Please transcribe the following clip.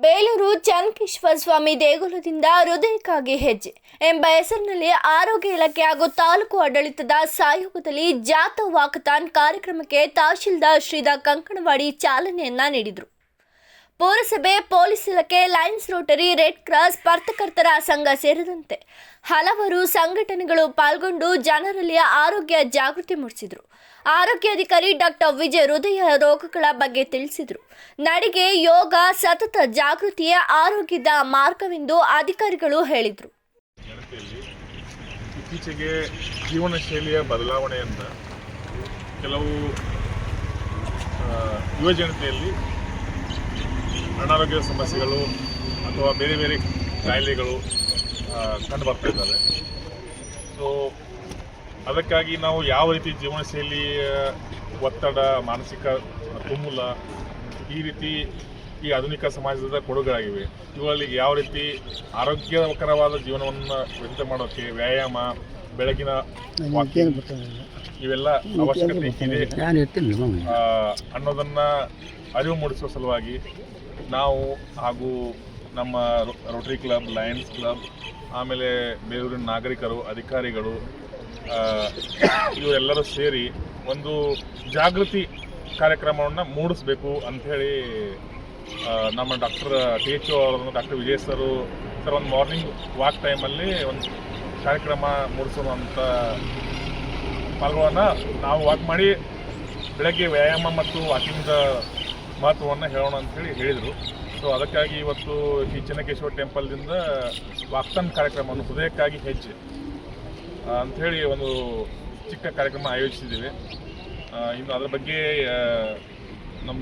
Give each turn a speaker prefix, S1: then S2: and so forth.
S1: ಬೇಲೂರು ಚನ್ಕೇಶ್ವರ ಸ್ವಾಮಿ ದೇಗುಲದಿಂದ ಹೃದಯಕ್ಕಾಗಿ ಹೆಜ್ಜೆ ಎಂಬ ಹೆಸರಿನಲ್ಲಿ ಆರೋಗ್ಯ ಇಲಾಖೆ ಹಾಗೂ ತಾಲೂಕು ಆಡಳಿತದ ಸಹಯೋಗದಲ್ಲಿ ಜಾಥಾ ವಾಕಥಾನ್ ಕಾರ್ಯಕ್ರಮಕ್ಕೆ ತಹಶೀಲ್ದಾರ್ ಶ್ರೀಧಾ ಕಂಕಣವಾಡಿ ಚಾಲನೆಯನ್ನ ನೀಡಿದರು. ಪುರಸಭೆ, ಪೊಲೀಸ್ ಇಲಾಖೆ, ಲಯನ್ಸ್ ರೋಟರಿ, ರೆಡ್ ಕ್ರಾಸ್ ಪತ್ರಕರ್ತರ ಸಂಘ ಸೇರಿದಂತೆ ಹಲವರು ಸಂಘಟನೆಗಳು ಪಾಲ್ಗೊಂಡು ಜನರಲ್ಲಿ ಆರೋಗ್ಯ ಜಾಗೃತಿ ಮೂಡಿಸಿದರು. ಆರೋಗ್ಯಾಧಿಕಾರಿ ಡಾಕ್ಟರ್ ವಿಜಯ್ ಹೃದಯ ರೋಗಗಳ ಬಗ್ಗೆ ತಿಳಿಸಿದರು. ನಡಿಗೆ, ಯೋಗ, ಸತತ ಜಾಗೃತಿಯ ಆರೋಗ್ಯದ ಮಾರ್ಗವೆಂದು ಅಧಿಕಾರಿಗಳು ಹೇಳಿದರು.
S2: ಇತ್ತೀಚೆಗೆ ಜೀವನ ಶೈಲಿಯ ಬದಲಾವಣೆಯಿಂದ ಕೆಲವು ಯುವಜನತೆಯಲ್ಲಿ ಯುವ ಜನತೆಯಲ್ಲಿ ಅನಾರೋಗ್ಯ ಸಮಸ್ಯೆಗಳು ಅಥವಾ ಬೇರೆ ಬೇರೆ ಕಾಯಿಲೆಗಳು ಕಂಡು ಬರ್ತಾ ಇದ್ದಾವೆ. ಸೊ ಅದಕ್ಕಾಗಿ ನಾವು ಯಾವ ರೀತಿ ಜೀವನ ಶೈಲಿ ಒತ್ತಡ ಮಾನಸಿಕ ತುಮುಲ ಈ ರೀತಿ ಈ ಆಧುನಿಕ ಸಮಾಜದ ಕೊಡುಗೆಗಳಾಗಿವೆ. ಇವುಗಳಲ್ಲಿ ಯಾವ ರೀತಿ ಆರೋಗ್ಯಕರವಾದ ಜೀವನವನ್ನು ವ್ಯಕ್ತ ಮಾಡೋಕ್ಕೆ ವ್ಯಾಯಾಮ ಬೆಳಗಿನ ಇವೆಲ್ಲ ಅವಶ್ಯಕತೆ ಇದೆ. ಅನ್ನೋದನ್ನ ಅರಿವು ಮೂಡಿಸುವ ಸಲುವಾಗಿ ನಾವು ಹಾಗೂ ನಮ್ಮ ರೋಟರಿ ಕ್ಲಬ್ ಲಯನ್ಸ್ ಕ್ಲಬ್ ಆಮೇಲೆ ಬೇರೂರಿನ ನಾಗರಿಕರು, ಅಧಿಕಾರಿಗಳು ಇವರೆಲ್ಲರೂ ಸೇರಿ ಒಂದು ಜಾಗೃತಿ ಕಾರ್ಯಕ್ರಮವನ್ನು ಮೂಡಿಸ್ಬೇಕು ಅಂಥೇಳಿ ನಮ್ಮ ಡಾಕ್ಟರ್ ಟಿ ಎಚ್ ಅವರನ್ನು ಡಾಕ್ಟರ್ ವಿಜಯ್ ಸರು ಸರ್ ಒಂದು ಮಾರ್ನಿಂಗ್ ವಾಕ್ ಟೈಮಲ್ಲಿ ಒಂದು ಕಾರ್ಯಕ್ರಮ ಮೂಡಿಸುವಂಥ ಪಾಲ್ಗೊಳ್ಳೋಣ. ನಾವು ವಾಕ್ ಮಾಡಿ ಬೆಳಗ್ಗೆ ವ್ಯಾಯಾಮ ಮತ್ತು ವಾಕಿಂಗ್ದ ಮಹತ್ವವನ್ನು ಹೇಳೋಣ ಅಂಥೇಳಿ ಹೇಳಿದರು. ಸೊ ಅದಕ್ಕಾಗಿ ಇವತ್ತು ಈ ಚೆನ್ನಕೇಶ್ವರ ಟೆಂಪಲ್ದಿಂದ ವಾಕ್ತನ್ ಕಾರ್ಯಕ್ರಮವನ್ನು ಹೃದಯಕ್ಕಾಗಿ ಹೆಜ್ಜೆ ಅಂಥೇಳಿ ಒಂದು ಚಿಕ್ಕ ಕಾರ್ಯಕ್ರಮ ಆಯೋಜಿಸಿದ್ದೀವಿ. ಇನ್ನು ಅದರ ಬಗ್ಗೆ ನಮ್ಮ